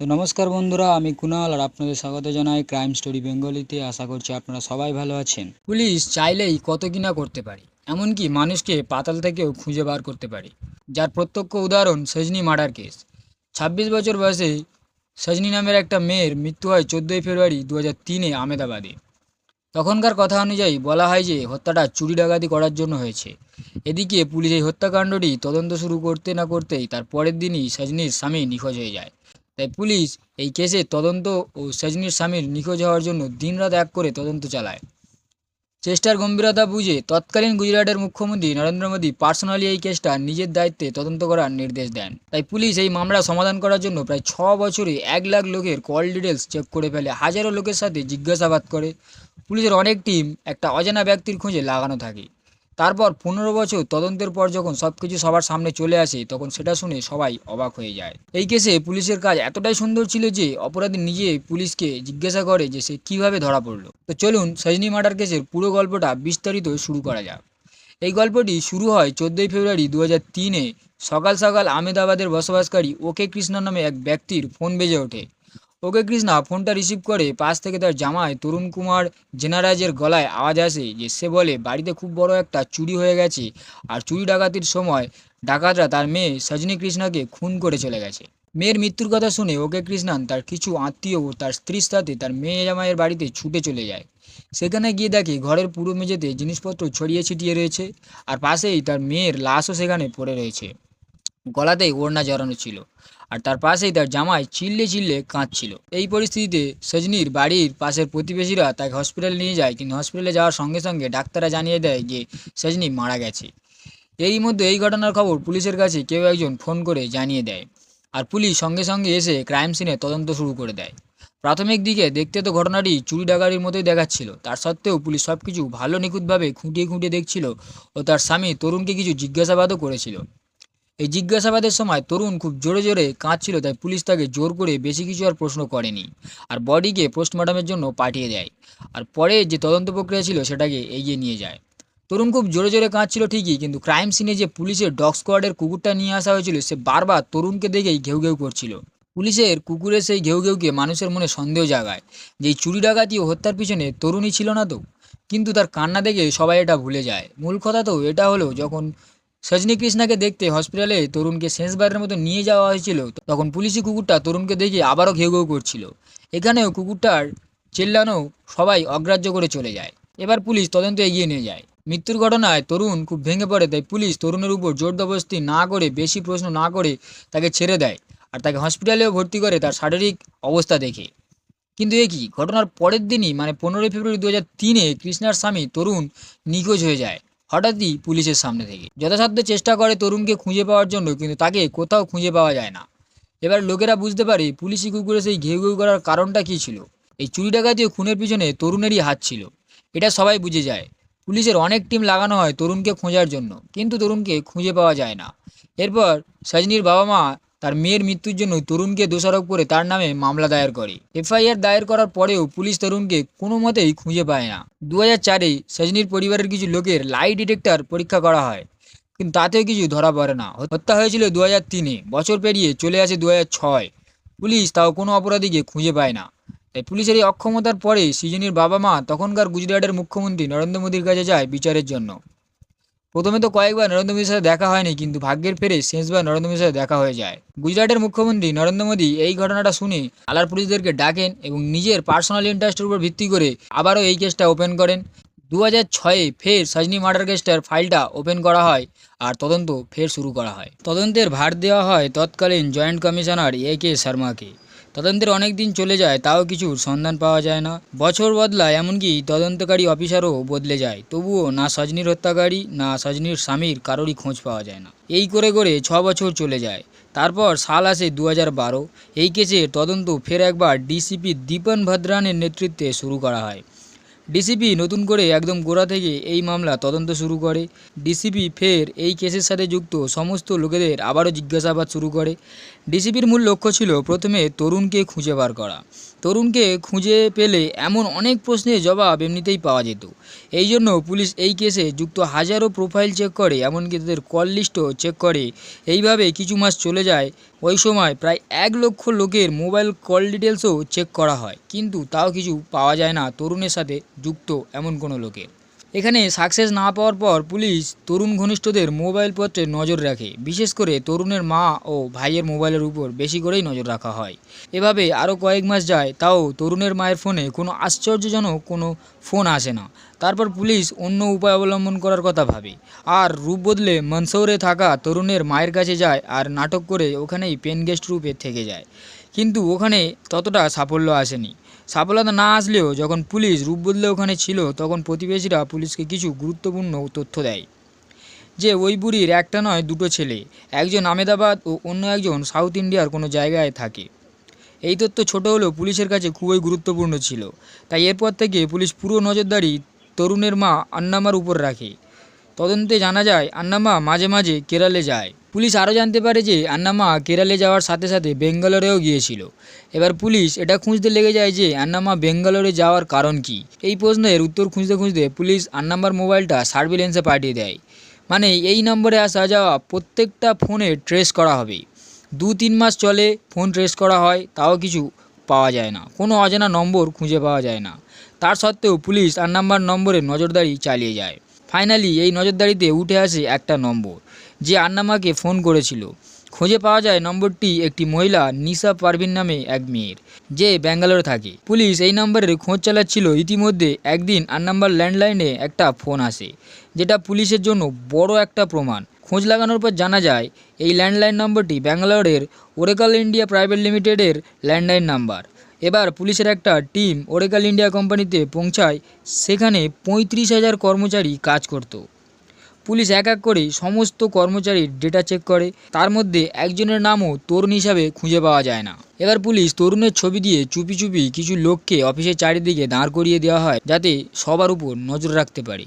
তো নমস্কার বন্ধুরা, আমি কুনাল আর আপনাদের স্বাগত জানাই ক্রাইম স্টোরি বেঙ্গলিতে আশা করছি আপনারা সবাই ভালো আছেন। পুলিশ চাইলেই কত কিনা করতে পারে, এমনকি মানুষকে পাতাল থেকেও খুঁজে বার করতে পারে। যার প্রত্যক্ষ উদাহরণ সজনি মার্ডার কেস। ছাব্বিশ বছর বয়সে সজনি নামের একটা মেয়ের মৃত্যু হয় চোদ্দোই ফেব্রুয়ারি দু হাজার তিনে আমেদাবাদে। তখনকার কথা অনুযায়ী বলা হয় যে হত্যাটা চুরি ডাকাতি করার জন্য হয়েছে। এদিকে পুলিশ এই হত্যাকাণ্ডটি তদন্ত শুরু করতে না করতেই তার পরের দিনই সজনির স্বামী নিখোঁজ হয়ে যায়। তাই পুলিশ এই কেসে তদন্ত ও সজনির স্বামীর নিখোঁজ হওয়ার জন্য দিনরাত এক করে তদন্ত চালায়। চেষ্টার গম্ভীরতা বুঝে তৎকালীন গুজরাটের মুখ্যমন্ত্রী নরেন্দ্র মোদী পার্সোনালি এই কেসটা নিজের দায়িত্বে তদন্ত করার নির্দেশ দেন। তাই পুলিশ এই মামলা সমাধান করার জন্য প্রায় ছ বছরে এক লাখ লোকের কল ডিটেলস চেক করে ফেলে, হাজারো লোকের সাথে জিজ্ঞাসাবাদ করে। পুলিশের অনেক টিম একটা অজানা ব্যক্তির খোঁজে লাগানো থাকে। তারপর পনেরো বছর তদন্তের পর যখন সব কিছু সবার সামনে চলে আসে, তখন সেটা শুনে সবাই অবাক হয়ে যায়। এই কেসে পুলিশের কাজ এতটাই সুন্দর ছিল যে, অপরাধী নিজে পুলিশকে জিজ্ঞাসা করে যে সে কীভাবে ধরা পড়ল। তো চলুন সজনি মার্ডার কেসের পুরো গল্পটা বিস্তারিত শুরু করা যাক। এই গল্পটি শুরু হয় চোদ্দোই ফেব্রুয়ারি দু হাজার তিনে। সকাল সকাল আমেদাবাদের বসবাসকারী ওকে কৃষ্ণ নামে এক ব্যক্তির ফোন বেজে ওঠে। ওকে কৃষ্ণা ফোনটা রিসিভ করে পাশ থেকে তার জামাই তরুণ কুমার জেনারাজের গলায় আওয়াজ আসে যে সে বলে, বাড়িতে খুব বড় একটা চুরি হয়ে গেছে আর চুরি ডাকাতির সময় ডাকাতরা তার মেয়ে সজনী কৃষ্ণাকে খুন করে চলে গেছে। মেয়ের মৃত্যুর কথা শুনে ওকে কৃষ্ণান তার কিছু আত্মীয় ও তার স্ত্রীর সাথে তার মেয়ে জামাইয়ের বাড়িতে ছুটে চলে যায়। সেখানে গিয়ে দেখে ঘরের পুরো মেঝেতে জিনিসপত্র ছড়িয়ে ছিটিয়ে রয়েছে আর পাশেই তার মেয়ের লাশও সেখানে পড়ে রয়েছে। গলাতেই ওড়না জড়ানো ছিল। আর তার পাশেই তার জামাই চিল্লে চিল্লে কাঁদছিল। এই পরিস্থিতিতে সজনির বাড়ির পাশের প্রতিবেশীরা তাকে হসপিটালে নিয়ে যায়, কিন্তু হসপিটালে যাওয়ার সঙ্গে সঙ্গে ডাক্তাররা জানিয়ে দেয় যে সজনি মারা গেছে। এই মধ্যে এই ঘটনার খবর পুলিশের কাছে কেউ একজন ফোন করে জানিয়ে দেয় আর পুলিশ সঙ্গে সঙ্গে এসে ক্রাইম সিনে তদন্ত শুরু করে দেয়। প্রাথমিক দিকে দেখতে তো ঘটনাটি চুরি ডাকারির মতোই দেখাচ্ছিল। তার সত্ত্বেও পুলিশ সব কিছু ভালো নিখুঁতভাবে খুঁটিয়ে খুঁটিয়ে দেখছিল ও তার স্বামী তরুণকে কিছু জিজ্ঞাসাবাদও করেছিল। এই জিজ্ঞাসাবাদের সময় তরুণ খুব জোরে জোরে কাঁদছিল, তাই পুলিশ তাকে জোর করে বেশি কিছু আর প্রশ্ন করেনি আর বডিকে পোস্টমর্টমের জন্য পাঠিয়ে দেয় আর পরে যে তদন্ত প্রক্রিয়া ছিল সেটাকে এগিয়ে নিয়ে যায়। তরুণ খুব জোরে জোরে কাঁদছিল ঠিকই, কিন্তু ক্রাইম সিনে যে পুলিশের ডগ স্কোয়াডের কুকুরটা নিয়ে আসা হয়েছিল, সে বারবার তরুণকে দেখেই ঘেউ ঘেউ করছিল। পুলিশের কুকুরের সেই ঘেউ ঘেউকে মানুষের মনে সন্দেহ জাগায় যে চুরি ডাকাতি ও হত্যার পিছনে তরুণই ছিল না তো। কিন্তু তার কান্না দেখে সবাই এটা ভুলে যায়। মূল কথা তো এটা হলো, যখন সজনী কৃষ্ণাকে দেখতে হসপিটালে তরুণকে শেষবারের মতো নিয়ে যাওয়া হয়েছিল। তখন পুলিশি কুকুরটা তরুণকে দেখে আবারও ঘেউ ঘেউ করছিল। এখানেও কুকুরটার চেল্লানো সবাই অগ্রাহ্য করে চলে যায়। এবার পুলিশ তদন্ত এগিয়ে নিয়ে যায়। মৃত্যুর ঘটনায় তরুণ খুব ভেঙে পড়ে, তাই পুলিশ তরুণের উপর জোরদবস্তি না করে, বেশি প্রশ্ন না করে তাকে ছেড়ে দেয় আর তাকে হসপিটালেও ভর্তি করে তার শারীরিক অবস্থা দেখে। কিন্তু এ কি? ঘটনার পরের দিনই মানে পনেরোই ফেব্রুয়ারি দু হাজার তিনে কৃষ্ণার স্বামী তরুণ নিখোঁজ হয়ে যায়। হঠাৎই পুলিশের সামনে থেকে। যথাসাধ্য চেষ্টা করে তরুণকে খুঁজে পাওয়ার জন্য, কিন্তু তাকে কোথাও খুঁজে পাওয়া যায় না। এবার লোকেরা বুঝতে পারে পুলিশি কুকুরে সেই ঘেউ ঘেউ করার কারণটা কী ছিল। এই চুরি ডাকাতি খুনের পিছনে তরুণেরই হাত ছিল। এটা সবাই বুঝে যায়। পুলিশের অনেক টিম লাগানো হয় তরুণকে খোঁজার জন্য, কিন্তু তরুণকে খুঁজে পাওয়া যায় না। এরপর সজনির বাবা মা তার মেয়ের মৃত্যুর জন্য তরুণকে দোষারোপ করে তার নামে মামলা দায়ের করে। এফআইআর দায়ের করার পরেও পুলিশ তরুণকে কোনো মতেই খুঁজে পায় না। দু হাজার চারে সজনির পরিবারের কিছু লোকের লাই ডিটেক্টর পরীক্ষা করা হয়, কিন্তু তাতেও কিছু ধরা পড়ে না। হত্যা হয়েছিল দু হাজার তিনে, বছর পেরিয়ে চলে আসে দু হাজার ছয়। পুলিশ তাও কোনো অপরাধীকে খুঁজে পায় না। তাই পুলিশের এই অক্ষমতার পরে সৃজনীর বাবা মা তখনকার গুজরাটের মুখ্যমন্ত্রী নরেন্দ্র মোদীর কাছে যায় বিচারের জন্য। প্রথমে তো কয়েকবার নরেন্দ্র মোদীর সাথে দেখা হয়নি, কিন্তু ভাগ্যের ফেরে শেষবার নরেন্দ্র মোদীর সাথে দেখা হয়ে যায়। গুজরাটের মুখ্যমন্ত্রী নরেন্দ্র মোদী এই ঘটনাটা শুনে আলার পুলিশদেরকে ডাকেন এবং নিজের পার্সোনাল ইন্টারেস্টের উপর ভিত্তি করে আবারও এই কেসটা ওপেন করেন। দু হাজার ছয়ে ফের সজনি মার্ডার কেসটার ফাইলটা ওপেন করা হয় আর তদন্ত ফের শুরু করা হয়। তদন্তের ভার দেওয়া হয় তৎকালীন জয়েন্ট কমিশনার এ কে শর্মাকে। তদন্তের অনেক দিন চলে যায়, তাও কিছু সন্ধান পাওয়া যায় না। বছর বদলায়, এমনকি তদন্তকারী অফিসারও বদলে যায়। তবুও না সজনির হত্যাকারী, না সজনির স্বামীর কারোরই খোঁজ পাওয়া যায় না। এই করে করে ছ বছর চলে যায়। তারপর সাল আসে দু হাজার বারো। এই কেসের তদন্ত ফের একবার ডিসিপি দীপন ভদ্রানের নেতৃত্বে শুরু করা হয়। ডিসিপি নতুন করে একদম গোড়া থেকে এই মামলা তদন্ত শুরু করে। ডিসিপি ফের এই কেসের সাথে যুক্ত সমস্ত লোকেদের আবারও জিজ্ঞাসাবাদ শুরু করে। ডিসিপির মূল লক্ষ্য ছিল প্রথমে তরুণকে খুঁজে বার করা। তরুণকে খুঁজে পেলে এমন অনেক প্রশ্নের জবাব এমনিতেই পাওয়া যেত। এই জন্য পুলিশ এই কেসে যুক্ত হাজারো প্রোফাইল চেক করে, এমনকি তাদের কল লিস্টও চেক করে। এইভাবে কিছু মাস চলে যায়, ওই সময় প্রায় এক লক্ষ লোকের মোবাইল কল ডিটেলসও চেক করা হয়। কিন্তু তাও কিছু পাওয়া যায় না তরুণের সাথে যুক্ত এমন কোনো লোকের। এখানে সাকসেস না পাওয়ার পর পুলিশ তরুণ ঘনিষ্ঠদের মোবাইল পত্রে নজর রাখে। বিশেষ করে তরুণের মা ও ভাইয়ের মোবাইলের উপর বেশি করেই নজর রাখা হয়। এভাবে আরও কয়েক মাস যায়, তাও তরুণের মায়ের ফোনে কোনো আশ্চর্যজনক কোনো ফোন আসে না। তারপর পুলিশ অন্য উপায় অবলম্বন করার কথা ভাবে। আর রূপ বদলে মনসৌরে থাকা তরুণের মায়ের কাছে যায় আর নাটক করে ওখানেই পেন গেস্ট রূপে থেকে যায়। কিন্তু ওখানে ততটা সাফল্য আসেনি। সফলতা না আসলেও যখন পুলিশ রূপ বদলে ওখানে ছিল, তখন প্রতিবেশীরা পুলিশকে কিছু গুরুত্বপূর্ণ তথ্য দেয়। যে ওই বুড়ির একটা নয়, দুটো ছেলে, একজন আমেদাবাদ ও অন্য একজন সাউথ ইন্ডিয়ার কোনো জায়গায় থাকে। এই তথ্য ছোট হলেও পুলিশের কাছে খুবই গুরুত্বপূর্ণ ছিল। তাই এরপর থেকে পুলিশ পুরো নজরদারি তরুণের মা আন্নামার উপর রাখে। তদন্তে জানা যায়, আন্নামা মাঝে মাঝে কেরালে যায়। পুলিশ আরও জানতে পারে যে আন্নামা কেরালে যাওয়ার সাথে সাথে বেঙ্গালোরেও গিয়েছিল। এবার পুলিশ এটা খুঁজতে লেগে যায় যে আন্নামা বেঙ্গালোরে যাওয়ার কারণ কি। এই প্রশ্নের উত্তর খুঁজতে খুঁজতে পুলিশ আন্নাম্বার মোবাইলটা সার্ভিলেন্সে পাঠিয়ে দেয়। মানে এই নম্বরে আসা যাওয়া প্রত্যেকটা ফোনে ট্রেস করা হবে। দু তিন মাস চলে ফোন ট্রেস করা হয়, তাও কিছু পাওয়া যায় না। কোনো অজানা নম্বর খুঁজে পাওয়া যায় না। তার সত্ত্বেও পুলিশ আট নাম্বার নম্বরে নজরদারি চালিয়ে যায়। ফাইনালি এই নজরদারিতে উঠে আসে একটা নম্বর, যে আন্নামাকে ফোন করেছিল। খুঁজে পাওয়া যায় নম্বরটি একটি মহিলা নিশা পারভিন নামে এক মেয়ের, যে ব্যাঙ্গালোরে থাকে। পুলিশ এই নম্বরের খোঁজ চালাচ্ছিল। ইতিমধ্যে একদিন আট নাম্বার ল্যান্ডলাইনে একটা ফোন আসে, যেটা পুলিশের জন্য বড় একটা প্রমাণ। খোঁজ লাগানোর পর জানা যায়, এই ল্যান্ডলাইন নম্বরটি ব্যাঙ্গালোরের ওরেকাল ইন্ডিয়া প্রাইভেট লিমিটেডের ল্যান্ডলাইন নাম্বার। এবার পুলিশের একটা টিম ওরেকাল ইন্ডিয়া কোম্পানিতে পৌঁছায়, সেখানে পঁয়ত্রিশ হাজার কর্মচারী কাজ করত। পুলিশ এক এক করে সমস্ত কর্মচারীর ডেটা চেক করে, তার মধ্যে একজনের নামও তরুণ হিসাবে খুঁজে পাওয়া যায় না। এবার পুলিশ তরুণের ছবি দিয়ে চুপি চুপি কিছু লোককে অফিসের চারিদিকে দাঁড় করিয়ে দেওয়া হয়, যাতে সবার উপর নজর রাখতে পারে।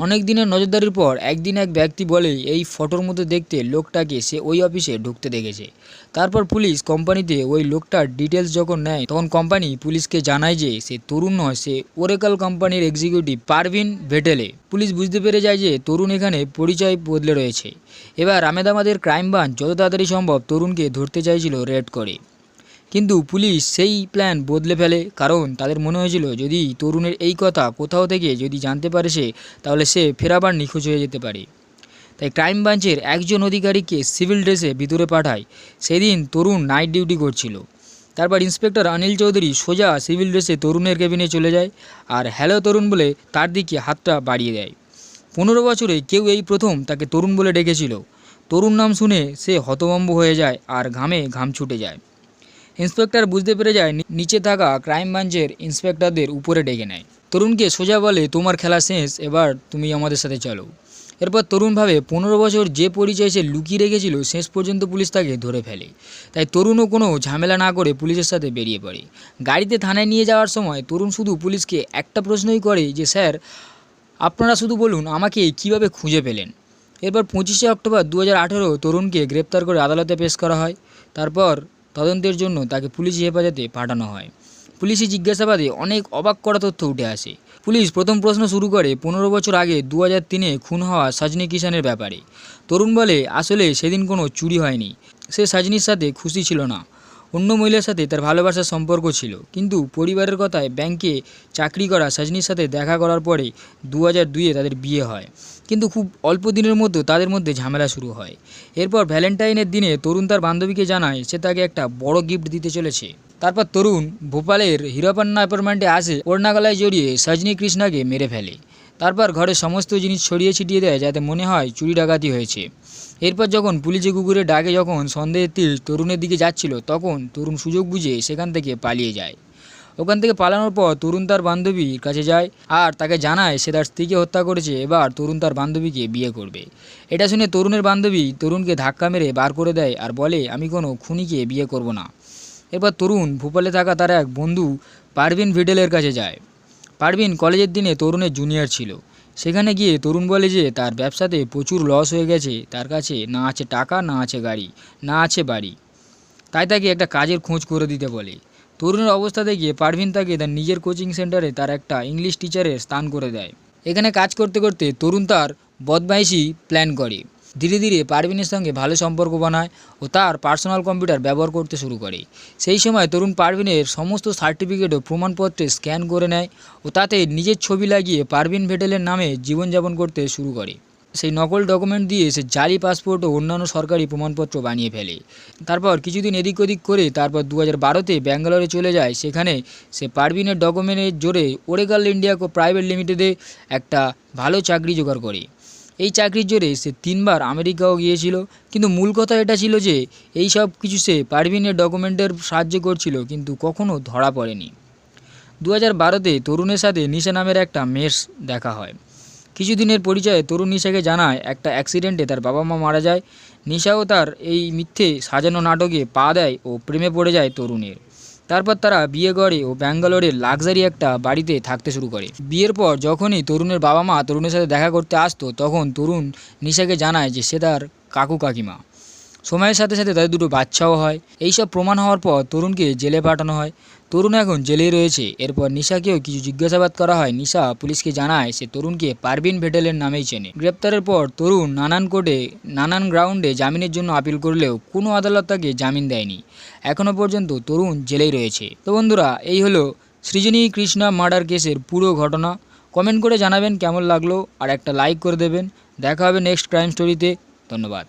অনেক দিনের নজরদারির পর একদিন এক ব্যক্তি বলে, এই ফটোর মধ্যে দেখতে লোকটাকে সে ওই অফিসে ঢুকতে দেখেছে। তারপর পুলিশ কোম্পানিতে ওই লোকটার ডিটেলস যখন নেয়, তখন কোম্পানি পুলিশকে জানায় যে, সে তরুণ নয়, সে ওরেকাল কোম্পানির এক্সিকিউটিভ পারভিন ভেটেলে। পুলিশ বুঝতে পেরে যায় যে, তরুণ এখানে পরিচয় বদলে রয়েছে। এবার আমেদাবাদের ক্রাইম ব্রাঞ্চ যত তাড়াতাড়ি সম্ভব তরুণকে ধরতে চাইছিল রেড করে। কিন্তু পুলিশ সেই প্ল্যান বদলে ফেলে। কারণ তাদের মনে হয়েছিল, যদি তরুণের এই কথা কোথাও থেকে যদি জানতে পারে সে, তাহলে সে ফেরাবার নিখোঁজ হয়ে যেতে পারে। তাই ক্রাইম ব্রাঞ্চের একজন অধিকারীকে সিভিল ড্রেসে ভিতরে পাঠায়। সেদিন তরুণ নাইট ডিউটি করছিল। তারপর ইন্সপেক্টর অনিল চৌধুরী সোজা সিভিল ড্রেসে তরুণের কেবিনে চলে যায় আর হ্যালো তরুণ বলে তার দিকে হাতটা বাড়িয়ে দেয়। পনেরো বছরে কেউ এই প্রথম তাকে তরুণ বলে ডেকেছিল। তরুণ নাম শুনে সে হতভম্ব হয়ে যায় আর ঘামে ঘাম ছুটে যায়। ইন্সপেক্টর বুঝতে পেরে যায় নিচে থাকা ক্রাইম ব্রাঞ্চের ইন্সপেক্টরদের উপরে ডেকে নেয়। তরুণকে সোজা বলে, তোমার খেলা শেষ, এবার তুমি আমাদের সাথে চলো। এরপর তরুণভাবে পনেরো বছর যে পরিচয় সে লুকিয়ে রেখেছিল, শেষ পর্যন্ত পুলিশ তাকে ধরে ফেলে। তাই তরুণও কোনো ঝামেলা না করে পুলিশের সাথে বেরিয়ে পড়ে। গাড়িতে থানায় নিয়ে যাওয়ার সময় তরুণ শুধু পুলিশকে একটা প্রশ্নই করে যে, স্যার, আপনারা শুধু বলুন, আমাকে কীভাবে খুঁজে পেলেন? এরপর পঁচিশে অক্টোবর দু হাজার আঠেরো তরুণকে গ্রেপ্তার করে আদালতে পেশ করা হয়। তারপর তদন্তের জন্য তাকে পুলিশি হেফাজতে পাঠানো হয়। পুলিশি জিজ্ঞাসাবাদে অনেক অবাক করা তথ্য উঠে আসে। পুলিশ প্রথম প্রশ্ন শুরু করে, পনেরো বছর আগে দু হাজার তিনে খুন হওয়া সাজনি কিষানের ব্যাপারে। তরুণ বলে, আসলে সেদিন কোনো চুরি হয়নি। সে সাজনির সাথে খুশি ছিল না। অন্য মহিলার সাথে তার ভালোবাসার সম্পর্ক ছিল। কিন্তু পরিবারের কথায় ব্যাংকে চাকরি করা সাজনির সাথে দেখা করার পরে দু হাজার দুইয়ে তাদের বিয়ে হয়। কিন্তু খুব অল্প দিনের মধ্যে তাদের মধ্যে ঝামেলা শুরু হয়। এরপর ভ্যালেন্টাইনের দিনে তরুণ তার বান্ধবীকে জানায়, সে তাকে একটা বড় গিফট দিতে চলেছে। তারপর তরুণ ভোপালের হিরাপান্না অ্যাপার্টমেন্টে আসে ওড়নাগলায় জড়িয়ে সজনী কৃষ্ণাকে মেরে ফেলে। তারপর ঘরে সমস্ত জিনিস ছড়িয়ে ছিটিয়ে দেয় যাতে মনে হয় চুরি ডাকাতি হয়েছে। এরপর যখন পুলিশে কুকুরে ডাকে যখন সন্দেহের তীর তরুণের দিকে যাচ্ছিল, তখন তরুণ সুযোগ বুঝে সেখান থেকে পালিয়ে যায়। ওখান থেকে পালানোর পর তরুণ তার বান্ধবীর কাছে যায় আর তাকে জানায় সে তার স্ত্রীকে হত্যা করেছে, এবার তরুণ তার বান্ধবীকে বিয়ে করবে। এটা শুনে তরুণের বান্ধবী তরুণকে ধাক্কা মেরে বার করে দেয় আর বলে, আমি কোনো খুনিকে বিয়ে করব না। এরপর তরুণ ভূপালে থাকা তার এক বন্ধু পারভিন ভিডেলের কাছে যায়। পারভিন কলেজের দিনে তরুণের জুনিয়র ছিল। সেখানে গিয়ে তরুণ বলে যে, তার ব্যবসাতে প্রচুর লস হয়ে গেছে। তার কাছে না আছে টাকা, না আছে গাড়ি, না আছে বাড়ি। তাই তাকে একটা কাজের খোঁজ করে দিতে বলে। তরুণের অবস্থা দেখে পারভিন তাকে তার নিজের কোচিং সেন্টারে তার একটা ইংলিশ টিচারের স্থান করে দেয়। এখানে কাজ করতে করতে তরুণ তার বদমাইশি প্ল্যান করে। ধীরে ধীরে পারভিনের সঙ্গে ভালো সম্পর্ক বানায় ও তার পার্সোনাল কম্পিউটার ব্যবহার করতে শুরু করে। সেই সময় তরুণ পারভিনের সমস্ত সার্টিফিকেট ও প্রমাণপত্রে স্ক্যান করে নেয় ও তাতে নিজের ছবি লাগিয়ে পারভিন ভেটেলের নামে জীবনযাপন করতে শুরু করে। সেই নকল ডকুমেন্ট দিয়ে সে জালি পাসপোর্ট ও অন্যান্য সরকারি প্রমাণপত্র বানিয়ে ফেলে। তারপর কিছুদিন এদিক ওদিক করে তারপর দু হাজার বারোতে ব্যাঙ্গালোরে চলে যায়। সেখানে সে পারভিনের ডকুমেন্টের জোরে ওরেগাল ইন্ডিয়া কো প্রাইভেট লিমিটেডে একটা ভালো চাকরি জোগাড় করে। এই চাকরির জোরে সে তিনবার আমেরিকাও গিয়েছিল। কিন্তু মূল কথা এটা ছিল যে, এই সব কিছু সে পারভিনের ডকুমেন্টের সাহায্য করছিল, কিন্তু কখনো ধরা পড়েনি। দু হাজার বারোতে তরুণের সাথে নিশা নামের একটা মেস দেখা হয়। কিছুদিনের পরিচয়ে তরুণ নিশাকে জানায়, একটা অ্যাক্সিডেন্টে তার বাবা মা মারা যায়। নিশাও তার এই মিথ্যে সাজানো নাটকে পা দেয় ও প্রেমে পড়ে যায় তরুণের। তারপর তারা বিয়ে করে ও ব্যাঙ্গালোরের লাক্সারি একটা বাড়িতে থাকতে শুরু করে। বিয়ের পর যখনই তরুণের বাবা মা তরুণের সাথে দেখা করতে আসতো, তখন তরুণ নিশাকে জানায় যে সে তার কাকু কাকিমা। সময়ের সাথে সাথে তাদের দুটো বাচ্চাও হয়। এইসব প্রমাণ হওয়ার পর তরুণকে জেলে পাঠানো হয়। তরুণ এখন জেলেই রয়েছে। এরপর নিশাকেও কিছু জিজ্ঞাসাবাদ করা হয়। নিশা পুলিশকে জানায়, সে তরুণকে পারভিন ভেটেলের নামেই চেনে। গ্রেপ্তারের পর তরুণ নানান কোর্টে, নানান গ্রাউন্ডে জামিনের জন্য আপিল করলেও কোনো আদালত তাকে জামিন দেয়নি। এখনও পর্যন্ত তরুণ জেলেই রয়েছে। তো বন্ধুরা, এই হলো সৃজনী কৃষ্ণা মার্ডার কেসের পুরো ঘটনা। কমেন্ট করে জানাবেন কেমন লাগল। আর একটা লাইক করে দেবেন। দেখা হবে নেক্সট ক্রাইম স্টোরিতে। ধন্যবাদ।